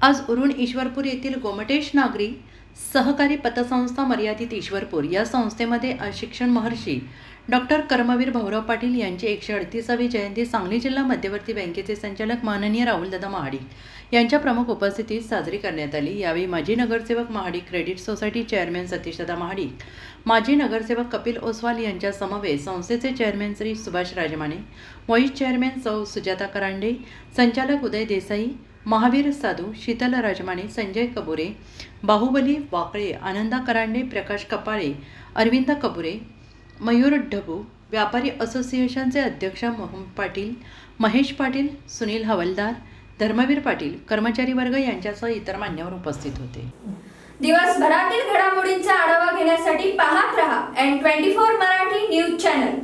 आज उरुण ईश्वरपूर येथील गोमटेश नागरी सहकारी पतसंस्था मर्यादित ईश्वरपूर या संस्थेमध्ये शिक्षण महर्षी डॉक्टर कर्मवीर भाऊराव पाटील यांची एकशे अडतीसावी जयंती सांगली जिल्हा मध्यवर्ती बँकेचे संचालक माननीय राहुलदादा महाडिक यांच्या प्रमुख उपस्थितीत साजरी करण्यात आली. यावेळी माजी नगरसेवक महाडिक क्रेडिट सोसायटी चेअरमॅन सतीशदादा महाडिक माजी नगरसेवक कपिल ओसवाल यांच्या समवेत संस्थेचे chairman Shri Subhash Rajmane vice chairman सौ सुजाता करांडे संचालक उदय देसाई महावीर साधू शीतल राजमाने संजय कबुरे बाहुबली वाकळे आनंदा करांडे प्रकाश कपाळे अरविंद कबुरे मयूर ढबू व्यापारी असोसिएशनचे अध्यक्ष मोहन पाटील महेश पाटील सुनील हवलदार धर्मवीर पाटील कर्मचारी वर्ग यांच्यासह इतर मान्यवर उपस्थित होते. दिवसभरातील घडामोडींचा आढावा घेण्यासाठी पाहत रहा N twenty four Marathi news channel